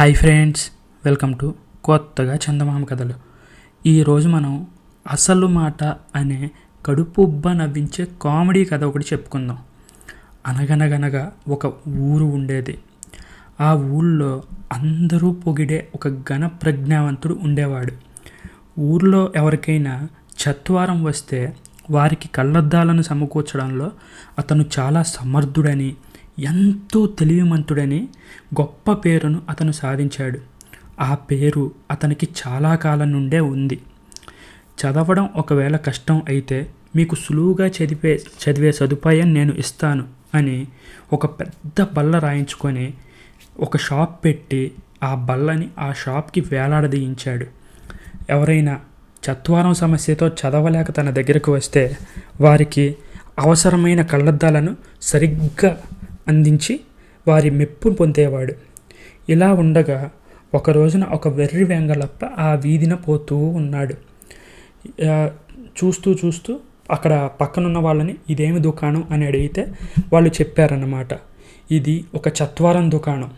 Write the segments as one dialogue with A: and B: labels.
A: Hi friends welcome to కొత్తగా చందమామ కథలు. ఈరోజు మనం అసలు మాట అనే కడుపుబ్బ నవ్వించే కామెడీ కథ ఒకటి చెప్పుకుందాం. అనగనగనగా ఒక ఊరు ఉండేది. ఆ ఊళ్ళో అందరూ పొగిడే ఒక ఘన ప్రజ్ఞావంతుడు ఉండేవాడు. ఊర్లో ఎవరికైనా చత్వారం వస్తే వారికి కళ్ళద్దాలను సమకూర్చడంలో అతను చాలా సమర్థుడని ఎంతో తెలివిమంతుడని గొప్ప పేరును అతను సాధించాడు. ఆ పేరు అతనికి చాలా కాలం నుండే ఉంది. చదవడం ఒకవేళ కష్టం అయితే మీకు సులువుగా చదివే చదివే సదుపాయం నేను ఇస్తాను అని ఒక పెద్ద బల్ల రాయించుకొని ఒక షాప్ పెట్టి ఆ బల్లని ఆ షాప్కి వేలాడదీయించాడు. ఎవరైనా చత్వారం సమస్యతో చదవలేక తన దగ్గరకు వస్తే వారికి అవసరమైన కళ్ళద్దాలను సరిగ్గా అందించి వారి మెప్పు పొందేవాడు. ఇలా ఉండగా ఒక రోజున ఒక వెర్రి వెంగళప్ప ఆ వీధిన పోతూ ఉన్నాడు. చూస్తూ చూస్తూ అక్కడ పక్కనున్న వాళ్ళని ఇదేమి దుకాణం అని అడిగితే వాళ్ళు చెప్పారన్నమాట. ఇది ఒక చత్వారం దుకాణం.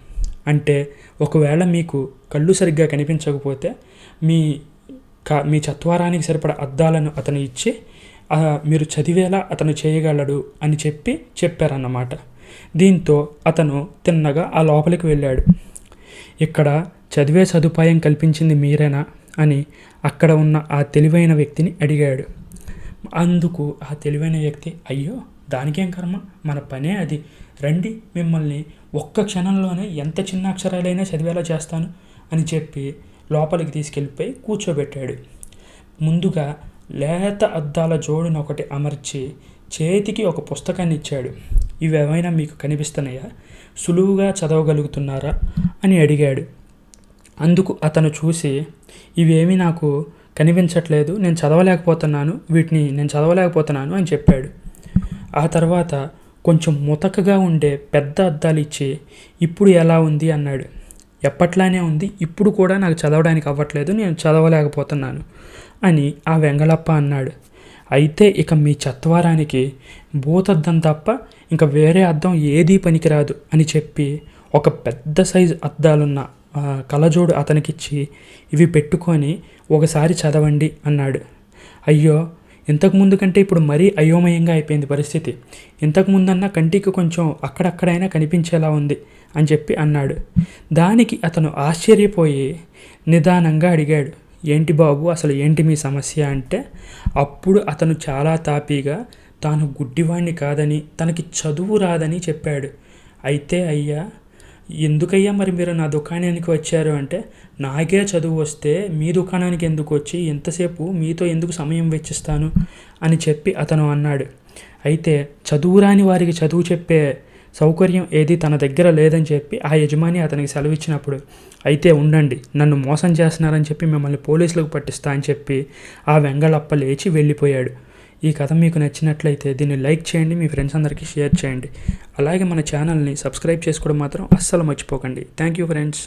A: అంటే ఒకవేళ మీకు కళ్ళు సరిగ్గా కనిపించకపోతే మీ కా మీ చత్వారానికి సరిపడ అద్దాలను అతను ఇచ్చి మీరు చదివేలా అతను చేయగలడు అని చెప్పి చెప్పారన్నమాట. దీంతో అతను తిన్నగా ఆ లోపలికి వెళ్ళాడు. ఇక్కడ చదివే సదుపాయం కల్పించింది మీరేనా? అని అక్కడ ఉన్న ఆ తెలివైన వ్యక్తిని అడిగాడు. అందుకు ఆ తెలివైన వ్యక్తి అయ్యో దానికేం కర్మ? మన పనే అది. రండి మిమ్మల్ని ఒక్క క్షణంలోనే ఎంత చిన్న అక్షరాలైనా చదివేలా చేస్తాను అని చెప్పి లోపలికి తీసుకెళ్ళిపోయి కూర్చోబెట్టాడు. ముందుగా లేత అద్దాల జోడును ఒకటి అమర్చి చేతికి ఒక పుస్తకాన్ని ఇచ్చాడు ఇవి ఏమైనా మీకు కనిపిస్తున్నాయా? సులువుగా చదవగలుగుతున్నారా? అని అడిగాడు. అందుకు అతను చూసి ఇవేమీ నాకు కనిపించట్లేదు నేను చదవలేకపోతున్నాను వీటిని నేను చదవలేకపోతున్నాను అని చెప్పాడు. ఆ తర్వాత కొంచెం ముతకగా ఉండే పెద్ద అద్దాలు ఇచ్చి ఇప్పుడు ఎలా ఉంది? అన్నాడు. ఎప్పట్లానే ఉంది ఇప్పుడు కూడా నాకు చదవడానికి అవ్వట్లేదు నేను చదవలేకపోతున్నాను అని ఆ వెంగళప్ప అన్నాడు. అయితే ఇక మీ చత్వారానికి భూతద్దం తప్ప ఇంకా వేరే అద్దం ఏదీ పనికిరాదు అని చెప్పి ఒక పెద్ద సైజు అద్దాలున్న కలజోడు అతనికిచ్చి ఇవి పెట్టుకొని ఒకసారి చదవండి అన్నాడు. అయ్యో ఇంతకు ముందు కంటే ఇప్పుడు మరీ అయోమయంగా అయిపోయింది పరిస్థితి. ఇంతకుముందన్నా కంటికి కొంచెం అక్కడక్కడైనా కనిపించేలా ఉంది అని చెప్పి అన్నాడు. దానికి అతను ఆశ్చర్యపోయి నిదానంగా అడిగాడు. ఏంటి బాబు? అసలు ఏంటి మీ సమస్య అంటే అప్పుడు అతను చాలా తాపీగా తాను గుడ్డివాణ్ణి కాదని తనకి చదువు రాదని చెప్పాడు. అయితే అయ్యా ఎందుకయ్యా మరి మీరు నా దుకాణానికి వచ్చారు అంటే నాకే చదువు వస్తే మీ దుకాణానికి ఎందుకు వచ్చి ఎంతసేపు మీతో ఎందుకు సమయం వెచ్చిస్తాను అని చెప్పి అతను అన్నాడు. అయితే చదువు రాని వారికి చదువు చెప్పే సౌకర్యం ఏది తన దగ్గర లేదని చెప్పి ఆ యజమాని అతనికి సెలవిచ్చినప్పుడు అయితే ఉండండి నన్ను మోసం చేస్తున్నారని చెప్పి మిమ్మల్ని పోలీసులకు పట్టిస్తా అని చెప్పి ఆ వెంగళప్ప లేచి వెళ్ళిపోయాడు. ఈ కథ మీకు నచ్చినట్లయితే దీన్ని లైక్ చేయండి మీ ఫ్రెండ్స్ అందరికీ షేర్ చేయండి. అలాగే మన ఛానల్ని సబ్స్క్రైబ్ చేసుకోవడం మాత్రం అస్సలు మర్చిపోకండి. Thank you friends.